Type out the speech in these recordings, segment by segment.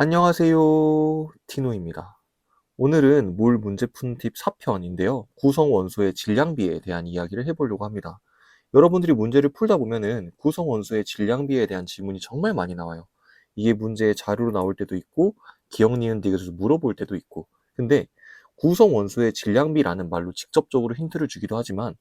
안녕하세요. 티노입니다. 오늘은 물 문제 푼팁 4편인데요. 구성 원소의 질량비에 대한 이야기를 해보려고 합니다. 여러분들이 문제를 풀다 보면은 구성 원소의 질량비에 대한 질문이 정말 많이 나와요. 이게 문제의 자료로 나올 때도 있고, 기억 니은 딕에서 물어볼 때도 있고. 근데 구성 원소의 질량비라는 말로 직접적으로 힌트를 주기도 하지만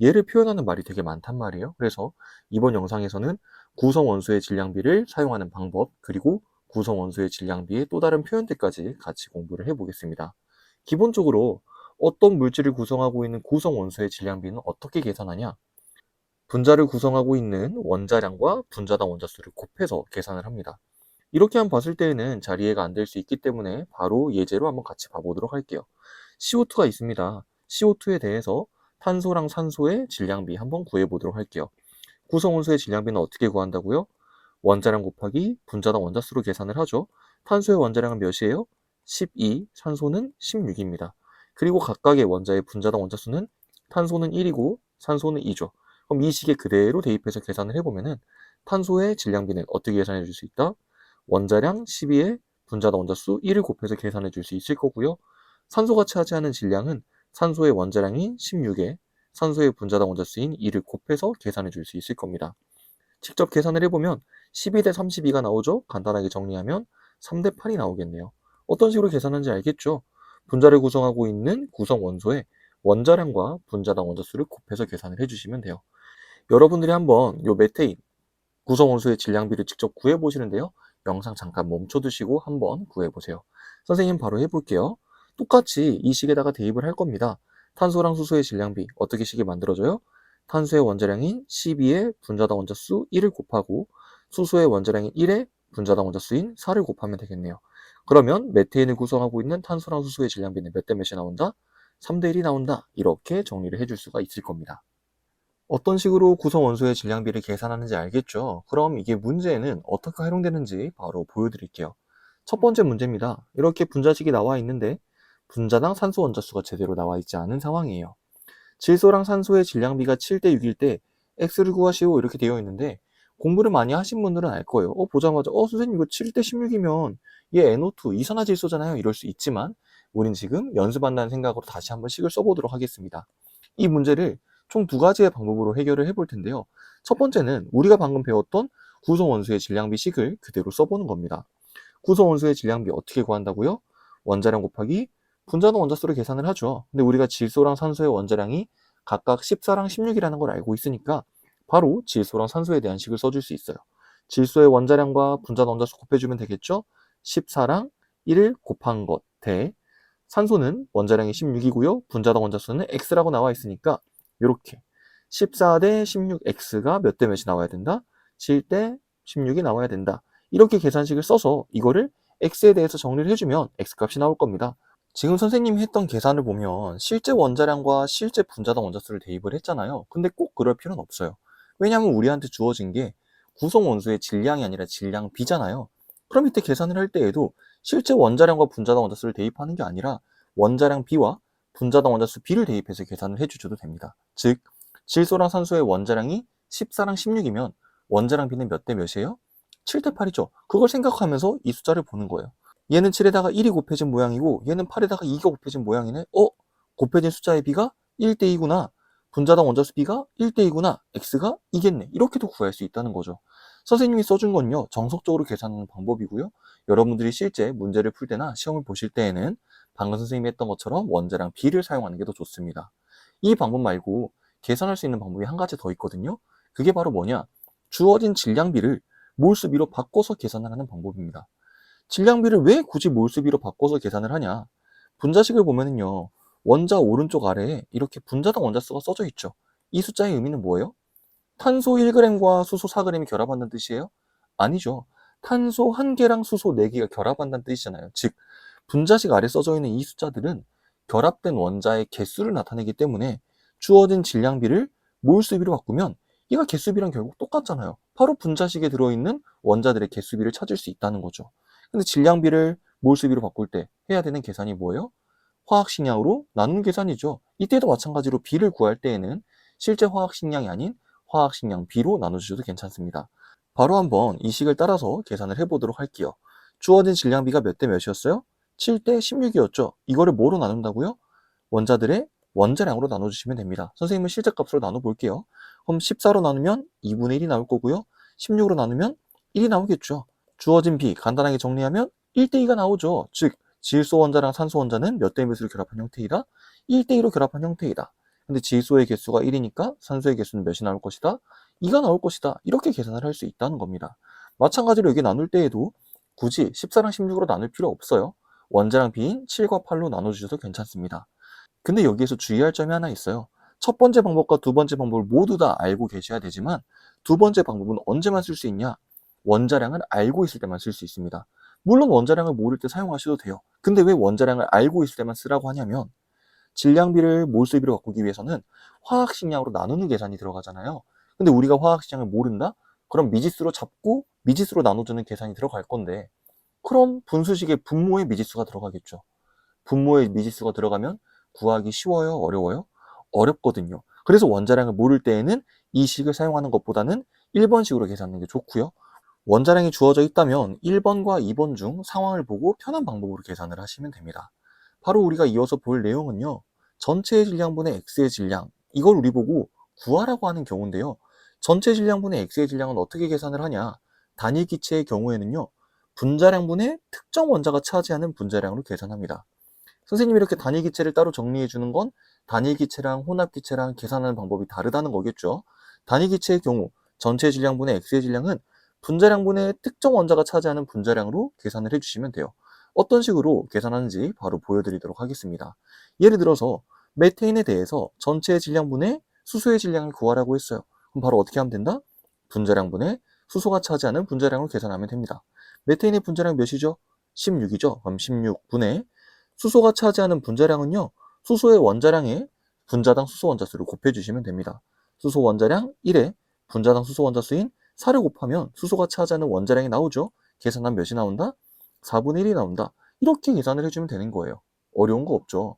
얘를 표현하는 말이 되게 많단 말이에요. 그래서 이번 영상에서는 구성 원소의 질량비를 사용하는 방법, 그리고 구성 원소의 질량비의 또 다른 표현들까지 같이 공부를 해보겠습니다. 기본적으로 어떤 물질을 구성하고 있는 구성 원소의 질량비는 어떻게 계산하냐? 분자를 구성하고 있는 원자량과 분자당 원자수를 곱해서 계산을 합니다. 이렇게 한번 봤을 때에는 잘 이해가 안 될 수 있기 때문에 바로 예제로 한번 같이 봐보도록 할게요. CO2가 있습니다. CO2에 대해서 탄소랑 산소의 질량비 한번 구해보도록 할게요. 구성 원소의 질량비는 어떻게 구한다고요? 원자량 곱하기 분자당 원자수로 계산을 하죠. 탄소의 원자량은 몇이에요? 12, 산소는 16입니다. 그리고 각각의 원자의 분자당 원자수는 탄소는 1이고 산소는 2죠. 그럼 이 식에 그대로 대입해서 계산을 해보면은 탄소의 질량비는 어떻게 계산해 줄 수 있다? 원자량 12에 분자당 원자수 1을 곱해서 계산해 줄 수 있을 거고요. 산소가 차지하는 질량은 산소의 원자량인 16에 산소의 분자당 원자수인 2를 곱해서 계산해 줄 수 있을 겁니다. 직접 계산을 해보면 12대 32가 나오죠? 간단하게 정리하면 3대 8이 나오겠네요. 어떤 식으로 계산하는지 알겠죠? 분자를 구성하고 있는 구성 원소의 원자량과 분자당 원자수를 곱해서 계산을 해주시면 돼요. 여러분들이 한번 요 메테인 구성 원소의 질량비를 직접 구해보시는데요. 영상 잠깐 멈춰두시고 한번 구해보세요. 선생님 바로 해볼게요. 똑같이 이 식에다가 대입을 할 겁니다. 탄소랑 수소의 질량비 어떻게 식이 만들어져요? 탄소의 원자량인 12에 분자당 원자수 1을 곱하고 수소의 원자량인 1에 분자당 원자수인 4를 곱하면 되겠네요. 그러면 메테인을 구성하고 있는 탄소랑 수소의 질량비는 몇 대 몇이 나온다? 3대 1이 나온다. 이렇게 정리를 해줄 수가 있을 겁니다. 어떤 식으로 구성 원소의 질량비를 계산하는지 알겠죠? 그럼 이게 문제에는 어떻게 활용되는지 바로 보여드릴게요. 첫 번째 문제입니다. 이렇게 분자식이 나와 있는데 분자당 산소 원자수가 제대로 나와 있지 않은 상황이에요. 질소랑 산소의 질량비가 7대 6일 때 X를 구하시오 이렇게 되어 있는데 공부를 많이 하신 분들은 알 거예요. 어, 보자마자, 어, 선생님 이거 7대 16이면 얘 NO2 이산화질소잖아요. 이럴 수 있지만 우린 지금 연습한다는 생각으로 다시 한번 식을 써보도록 하겠습니다. 이 문제를 총 두 가지의 방법으로 해결을 해볼 텐데요. 첫 번째는 우리가 방금 배웠던 구성 원소의 질량비 식을 그대로 써보는 겁니다. 구성 원소의 질량비 어떻게 구한다고요? 원자량 곱하기 분자당 원자수로 계산을 하죠. 근데 우리가 질소랑 산소의 원자량이 각각 14랑 16이라는 걸 알고 있으니까 바로 질소랑 산소에 대한 식을 써줄 수 있어요. 질소의 원자량과 분자당 원자수 곱해주면 되겠죠? 14랑 1을 곱한 것 대 산소는 원자량이 16이고요. 분자당 원자수는 x라고 나와 있으니까 이렇게 14 대 16x가 몇 대 몇이 나와야 된다? 7 대 16이 나와야 된다. 이렇게 계산식을 써서 이거를 x에 대해서 정리를 해주면 x값이 나올 겁니다. 지금 선생님이 했던 계산을 보면 실제 원자량과 실제 분자당 원자수를 대입을 했잖아요. 근데 꼭 그럴 필요는 없어요. 왜냐하면 우리한테 주어진 게 구성 원소의 질량이 아니라 질량 비잖아요. 그럼 이때 계산을 할 때에도 실제 원자량과 분자당 원자수를 대입하는 게 아니라 원자량 B와 분자당 원자수 B를 대입해서 계산을 해주셔도 됩니다. 즉, 질소랑 산소의 원자량이 14랑 16이면 원자량 B는 몇 대 몇이에요? 7대 8이죠. 그걸 생각하면서 이 숫자를 보는 거예요. 얘는 7에다가 1이 곱해진 모양이고 얘는 8에다가 2가 곱해진 모양이네. 어? 곱해진 숫자의 B가 1대 2구나. 분자당 원자수 B가 1대 2구나. X가 이겠네. 이렇게도 구할 수 있다는 거죠. 선생님이 써준 건요. 정석적으로 계산하는 방법이고요. 여러분들이 실제 문제를 풀 때나 시험을 보실 때에는 방금 선생님이 했던 것처럼 원자량 B를 사용하는 게 더 좋습니다. 이 방법 말고 계산할 수 있는 방법이 한 가지 더 있거든요. 그게 바로 뭐냐? 주어진 질량비를 몰수비로 바꿔서 계산을 하는 방법입니다. 질량비를 왜 굳이 몰수비로 바꿔서 계산을 하냐? 분자식을 보면은요. 원자 오른쪽 아래에 이렇게 분자당 원자수가 써져 있죠. 이 숫자의 의미는 뭐예요? 탄소 1g과 수소 4g이 결합한다는 뜻이에요? 아니죠. 탄소 1개랑 수소 4개가 결합한다는 뜻이잖아요. 즉, 분자식 아래 써져 있는 이 숫자들은 결합된 원자의 개수를 나타내기 때문에 주어진 질량비를 몰수비로 바꾸면 얘가 개수비랑 결국 똑같잖아요. 바로 분자식에 들어있는 원자들의 개수비를 찾을 수 있다는 거죠. 근데 질량비를 몰수비로 바꿀 때 해야 되는 계산이 뭐예요? 화학식량으로 나누는 계산이죠. 이때도 마찬가지로 B를 구할 때에는 실제 화학식량이 아닌 화학식량 B로 나눠주셔도 괜찮습니다. 바로 한번 이 식을 따라서 계산을 해보도록 할게요. 주어진 질량비가 몇 대 몇이었어요? 7대 16이었죠. 이거를 뭐로 나눈다고요? 원자들의 원자량으로 나눠주시면 됩니다. 선생님은 실제 값으로 나눠볼게요. 그럼 14로 나누면 2분의 1이 나올 거고요. 16으로 나누면 1이 나오겠죠. 주어진 비 간단하게 정리하면 1대2가 나오죠. 즉 질소 원자랑 산소 원자는 몇 대 몇으로 결합한 형태이다? 1대2로 결합한 형태이다. 근데 질소의 개수가 1이니까 산소의 개수는 몇이 나올 것이다? 2가 나올 것이다. 이렇게 계산을 할 수 있다는 겁니다. 마찬가지로 여기 나눌 때에도 굳이 14랑 16으로 나눌 필요 없어요. 원자랑 비인 7과 8로 나눠주셔도 괜찮습니다. 근데 여기에서 주의할 점이 하나 있어요. 첫 번째 방법과 두 번째 방법을 모두 다 알고 계셔야 되지만 두 번째 방법은 언제만 쓸 수 있냐? 원자량을 알고 있을 때만 쓸 수 있습니다. 물론 원자량을 모를 때 사용하셔도 돼요. 근데 왜 원자량을 알고 있을 때만 쓰라고 하냐면 질량비를 몰수비로 바꾸기 위해서는 화학식량으로 나누는 계산이 들어가잖아요. 근데 우리가 화학식량을 모른다? 그럼 미지수로 잡고 미지수로 나눠주는 계산이 들어갈 건데 그럼 분수식에 분모의 미지수가 들어가겠죠. 분모의 미지수가 들어가면 구하기 쉬워요? 어려워요? 어렵거든요. 그래서 원자량을 모를 때에는 이 식을 사용하는 것보다는 1번식으로 계산하는 게 좋고요. 원자량이 주어져 있다면 1번과 2번 중 상황을 보고 편한 방법으로 계산을 하시면 됩니다. 바로 우리가 이어서 볼 내용은요. 전체의 질량분의 x의 질량 이걸 우리 보고 구하라고 하는 경우인데요. 전체 질량분의 x의 질량은 어떻게 계산을 하냐? 단위 기체의 경우에는요. 분자량분의 특정 원자가 차지하는 분자량으로 계산합니다. 선생님이 이렇게 단위 기체를 따로 정리해 주는 건 단위 기체랑 혼합 기체랑 계산하는 방법이 다르다는 거겠죠. 단위 기체의 경우 전체 질량분의 x의 질량은 분자량분의 특정 원자가 차지하는 분자량으로 계산을 해주시면 돼요. 어떤 식으로 계산하는지 바로 보여드리도록 하겠습니다. 예를 들어서 메테인에 대해서 전체 질량분의 수소의 질량을 구하라고 했어요. 그럼 바로 어떻게 하면 된다? 분자량분의 수소가 차지하는 분자량을 계산하면 됩니다. 메테인의 분자량 몇이죠? 16이죠. 그럼 16분의 수소가 차지하는 분자량은요. 수소의 원자량에 분자당 수소 원자수를 곱해주시면 됩니다. 수소 원자량 1에 분자당 수소 원자수인 4를 곱하면 수소가 차지하는 원자량이 나오죠. 계산하면 몇이 나온다? 4분의 1이 나온다. 이렇게 계산을 해주면 되는 거예요. 어려운 거 없죠.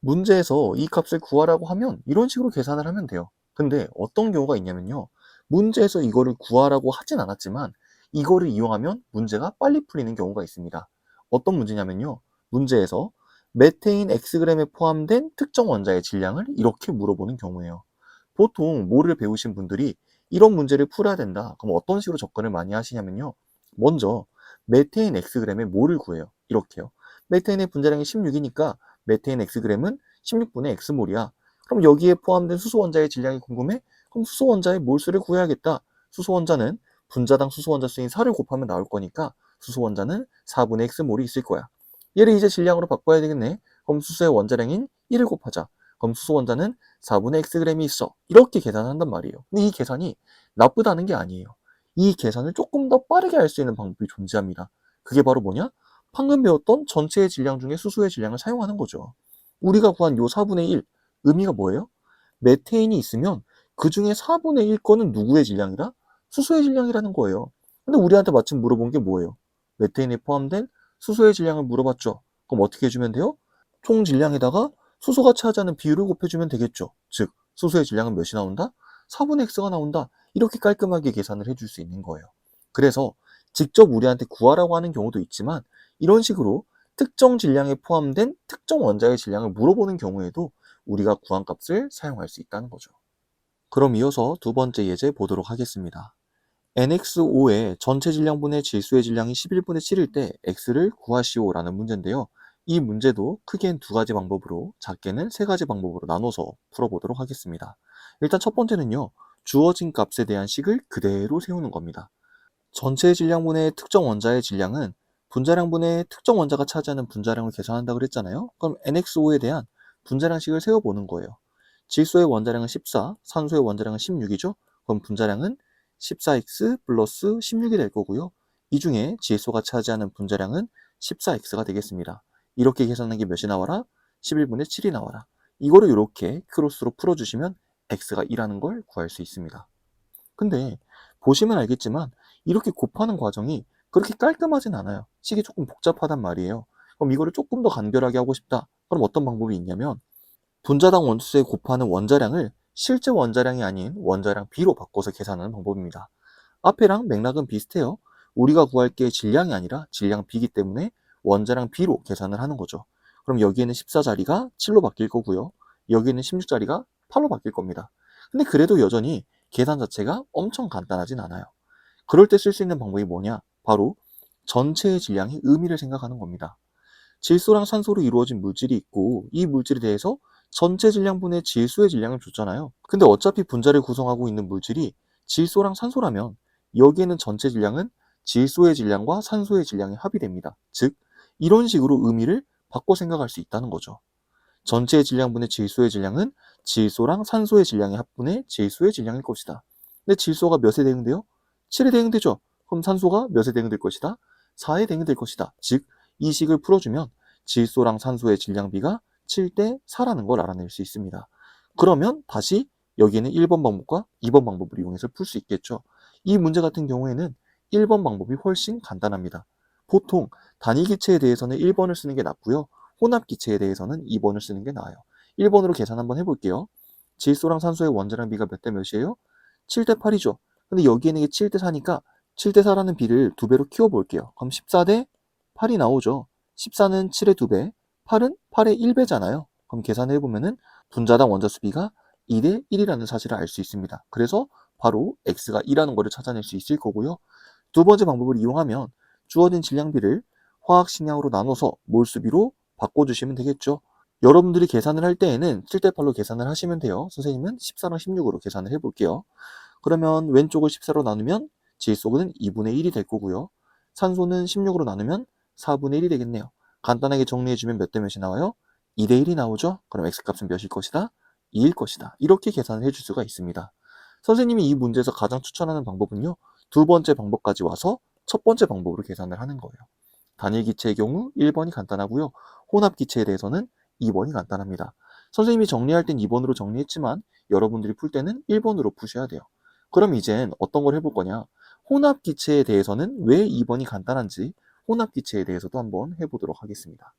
문제에서 이 값을 구하라고 하면 이런 식으로 계산을 하면 돼요. 근데 어떤 경우가 있냐면요. 문제에서 이거를 구하라고 하진 않았지만 이거를 이용하면 문제가 빨리 풀리는 경우가 있습니다. 어떤 문제냐면요. 문제에서 메테인 Xg램에 포함된 특정 원자의 질량을 이렇게 물어보는 경우예요. 보통 뭐를 배우신 분들이 이런 문제를 풀어야 된다. 그럼 어떤 식으로 접근을 많이 하시냐면요. 먼저 메테인 Xg램의 뭐를 구해요. 이렇게요. 메테인의 분자량이 16이니까 메테인 Xg램은 16분의 X몰이야. 그럼 여기에 포함된 수소 원자의 질량이 궁금해? 그럼 수소 원자의 몰수를 구해야겠다. 수소 원자는 분자당 수소 원자 수인 4를 곱하면 나올 거니까 수소 원자는 4분의 X몰이 있을 거야. 얘를 이제 질량으로 바꿔야 되겠네. 그럼 수소의 원자량인 1을 곱하자. 그럼 수소 원자는 4분의 Xg램이 있어. 이렇게 계산한단 말이에요. 근데 이 계산이 나쁘다는 게 아니에요. 이 계산을 조금 더 빠르게 할 수 있는 방법이 존재합니다. 그게 바로 뭐냐? 방금 배웠던 전체의 질량 중에 수소의 질량을 사용하는 거죠. 우리가 구한 요 4분의 1, 의미가 뭐예요? 메테인이 있으면 그 중에 4분의 1 거는 누구의 질량이다? 수소의 질량이라는 거예요. 근데 우리한테 마침 물어본 게 뭐예요? 메테인에 포함된 수소의 질량을 물어봤죠. 그럼 어떻게 해주면 돼요? 총 질량에다가 수소가 차지하는 비율을 곱해주면 되겠죠. 즉, 수소의 질량은 몇이 나온다? 4분의 x가 나온다. 이렇게 깔끔하게 계산을 해줄 수 있는 거예요. 그래서 직접 우리한테 구하라고 하는 경우도 있지만 이런 식으로 특정 질량에 포함된 특정 원자의 질량을 물어보는 경우에도 우리가 구한 값을 사용할 수 있다는 거죠. 그럼 이어서 두 번째 예제 보도록 하겠습니다. NX5의 전체 질량분의 질소의 질량이 11분의 7일 때 X를 구하시오라는 문제인데요. 이 문제도 크게는 두 가지 방법으로, 작게는 세 가지 방법으로 나눠서 풀어보도록 하겠습니다. 일단 첫 번째는요, 주어진 값에 대한 식을 그대로 세우는 겁니다. 전체 질량분의 특정 원자의 질량은 분자량분의 특정 원자가 차지하는 분자량을 계산한다고 그랬잖아요. 그럼 NX5에 대한 분자량식을 세워보는 거예요. 질소의 원자량은 14, 산소의 원자량은 16이죠. 그럼 분자량은 14x 플러스 16이 될 거고요. 이 중에 질소가 차지하는 분자량은 14x가 되겠습니다. 이렇게 계산한 게 몇이 나와라? 11분의 7이 나와라. 이거를 이렇게 크로스로 풀어주시면 x가 2라는 걸 구할 수 있습니다. 근데 보시면 알겠지만 이렇게 곱하는 과정이 그렇게 깔끔하진 않아요. 식이 조금 복잡하단 말이에요. 그럼 이거를 조금 더 간결하게 하고 싶다. 그럼 어떤 방법이 있냐면 분자당 원수에 곱하는 원자량을 실제 원자량이 아닌 원자량 B로 바꿔서 계산하는 방법입니다. 앞에랑 맥락은 비슷해요. 우리가 구할 게 질량이 아니라 질량 B이기 때문에 원자량 B로 계산을 하는 거죠. 그럼 여기에는 14자리가 7로 바뀔 거고요. 여기에는 16자리가 8로 바뀔 겁니다. 근데 그래도 여전히 계산 자체가 엄청 간단하진 않아요. 그럴 때 쓸 수 있는 방법이 뭐냐? 바로 전체의 질량의 의미를 생각하는 겁니다. 질소랑 산소로 이루어진 물질이 있고 이 물질에 대해서 전체 질량분의 질소의 질량을 줬잖아요. 근데 어차피 분자를 구성하고 있는 물질이 질소랑 산소라면 여기에는 전체 질량은 질소의 질량과 산소의 질량의 합이 됩니다. 즉, 이런 식으로 의미를 바꿔 생각할 수 있다는 거죠. 전체의 질량분의 질소의 질량은 질소랑 산소의 질량의 합분의 질소의 질량일 것이다. 근데 질소가 몇에 대응돼요? 7에 대응되죠. 그럼 산소가 몇에 대응될 것이다? 4에 대응될 것이다. 즉, 이 식을 풀어주면 질소랑 산소의 질량비가 7대 4라는 걸 알아낼 수 있습니다. 그러면 다시 여기에는 1번 방법과 2번 방법을 이용해서 풀 수 있겠죠. 이 문제 같은 경우에는 1번 방법이 훨씬 간단합니다. 보통 단위 기체에 대해서는 1번을 쓰는 게 낫고요. 혼합 기체에 대해서는 2번을 쓰는 게 나아요. 1번으로 계산 한번 해볼게요. 질소랑 산소의 원자량 비가 몇 대 몇이에요? 7대 8이죠. 근데 여기에는 이게 7대 4니까 7대 4라는 비를 두 배로 키워볼게요. 그럼 14대 8이 나오죠. 14는 7의 2배, 8은 8의 1배잖아요. 그럼 계산해보면은 분자당 원자 수 비가 2대 1이라는 사실을 알 수 있습니다. 그래서 바로 x가 2라는 것을 찾아낼 수 있을 거고요. 두 번째 방법을 이용하면 주어진 질량비를 화학 식량으로 나눠서 몰수비로 바꿔주시면 되겠죠. 여러분들이 계산을 할 때에는 7대 8로 계산을 하시면 돼요. 선생님은 14랑 16으로 계산을 해볼게요. 그러면 왼쪽을 14로 나누면 질소는 2분의 1이 될 거고요. 산소는 16으로 나누면 4분의 1이 되겠네요. 간단하게 정리해주면 몇 대 몇이 나와요? 2대 1이 나오죠? 그럼 x값은 몇일 것이다? 2일 것이다. 이렇게 계산을 해줄 수가 있습니다. 선생님이 이 문제에서 가장 추천하는 방법은요. 두 번째 방법까지 와서 첫 번째 방법으로 계산을 하는 거예요. 단일 기체의 경우 1번이 간단하고요. 혼합 기체에 대해서는 2번이 간단합니다. 선생님이 정리할 땐 2번으로 정리했지만 여러분들이 풀 때는 1번으로 푸셔야 돼요. 그럼 이젠 어떤 걸 해볼 거냐? 혼합 기체에 대해서는 왜 2번이 간단한지 혼합 기체에 대해서도 한번 해보도록 하겠습니다.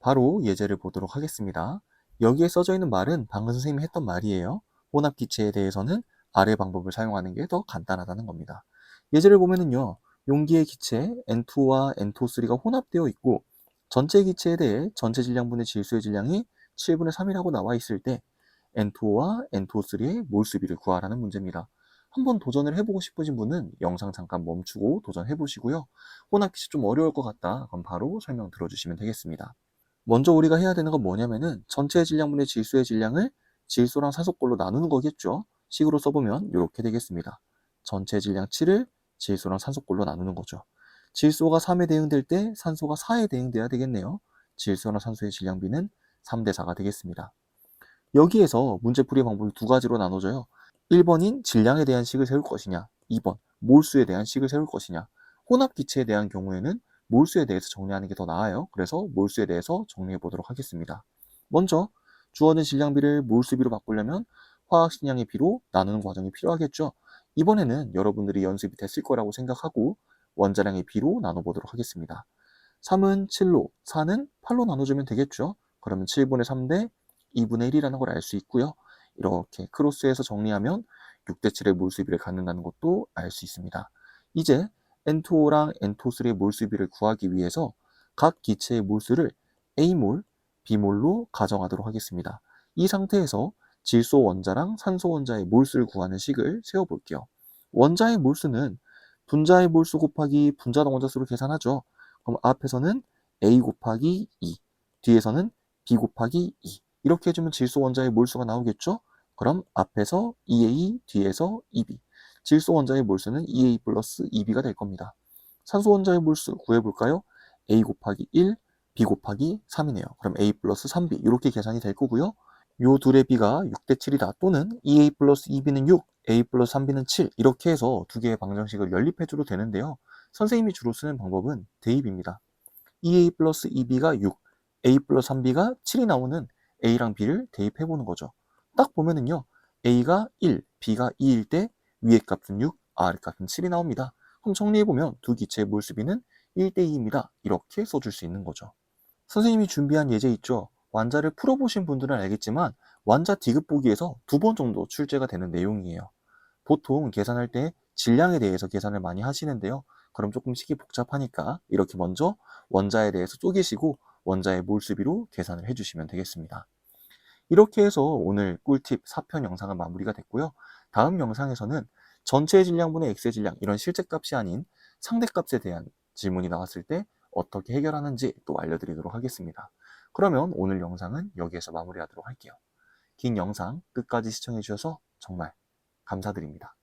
바로 예제를 보도록 하겠습니다. 여기에 써져 있는 말은 방금 선생님이 했던 말이에요. 혼합 기체에 대해서는 아래 방법을 사용하는 게 더 간단하다는 겁니다. 예제를 보면은요. 용기의 기체 N2와 N2, 3가 혼합되어 있고 전체 기체에 대해 전체 질량분의 질소의 질량이 7분의 3이라고 나와 있을 때 N2와 N2, 3의 몰수비를 구하라는 문제입니다. 한번 도전을 해보고 싶으신 분은 영상 잠깐 멈추고 도전해 보시고요. 혼합 기체 좀 어려울 것 같다. 그럼 바로 설명 들어주시면 되겠습니다. 먼저 우리가 해야 되는 건 뭐냐면은 전체 질량분의 질소의 질량을 질소랑 산소꼴로 나누는 거겠죠. 식으로 써보면 이렇게 되겠습니다. 전체 질량 7을 질소랑 산소꼴로 나누는 거죠. 질소가 3에 대응될 때 산소가 4에 대응돼야 되겠네요. 질소나 산소의 질량비는 3대 4가 되겠습니다. 여기에서 문제 풀이 방법이 두 가지로 나눠져요. 1번인 질량에 대한 식을 세울 것이냐, 2번 몰수에 대한 식을 세울 것이냐. 혼합 기체에 대한 경우에는 몰수에 대해서 정리하는 게 더 나아요. 그래서 몰수에 대해서 정리해 보도록 하겠습니다. 먼저 주어진 질량비를 몰수비로 바꾸려면 화학 식량의 비로 나누는 과정이 필요하겠죠. 이번에는 여러분들이 연습이 됐을 거라고 생각하고 원자량의 비로 나눠보도록 하겠습니다. 3은 7로, 4는 8로 나눠주면 되겠죠. 그러면 7분의 3 대 2분의 1이라는 걸 알 수 있고요. 이렇게 크로스해서 정리하면 6대 7의 몰수비를 갖는다는 것도 알 수 있습니다. 이제 N2O랑 N2O3의 몰수비를 구하기 위해서 각 기체의 몰수를 A몰, B몰로 가정하도록 하겠습니다. 이 상태에서 질소 원자랑 산소 원자의 몰수를 구하는 식을 세워볼게요. 원자의 몰수는 분자의 몰수 곱하기 분자당 원자 수를 계산하죠. 그럼 앞에서는 A 곱하기 2, 뒤에서는 B 곱하기 2 이렇게 해주면 질소 원자의 몰수가 나오겠죠? 그럼 앞에서 2A, 뒤에서 2B 질소 원자의 몰수는 2A 플러스 2B가 될 겁니다. 산소 원자의 몰수 구해볼까요? A 곱하기 1, B 곱하기 3이네요. 그럼 A 플러스 3B 이렇게 계산이 될 거고요. 요 둘의 B가 6대 7이다 또는 2A 플러스 2B는 6, A 플러스 3B는 7 이렇게 해서 두 개의 방정식을 연립해줘도 되는데요. 선생님이 주로 쓰는 방법은 대입입니다. 2A 플러스 2B가 6, A 플러스 3B가 7이 나오는 A랑 B를 대입해보는 거죠. 딱 보면은요. A가 1, B가 2일 때 위의 값은 6, 아래 값은 7이 나옵니다. 그럼 정리해보면 두 기체의 몰수비는 1대2입니다. 이렇게 써줄 수 있는 거죠. 선생님이 준비한 예제 있죠? 완자를 풀어보신 분들은 알겠지만 완자 디귿 보기에서 두 번 정도 출제가 되는 내용이에요. 보통 계산할 때 질량에 대해서 계산을 많이 하시는데요. 그럼 조금 식이 복잡하니까 이렇게 먼저 원자에 대해서 쪼개시고 원자의 몰수비로 계산을 해주시면 되겠습니다. 이렇게 해서 오늘 꿀팁 4편 영상은 마무리가 됐고요. 다음 영상에서는 전체 질량분의 x의 질량 이런 실제값이 아닌 상대값에 대한 질문이 나왔을 때 어떻게 해결하는지 또 알려드리도록 하겠습니다. 그러면 오늘 영상은 여기에서 마무리하도록 할게요. 긴 영상 끝까지 시청해 주셔서 정말 감사드립니다.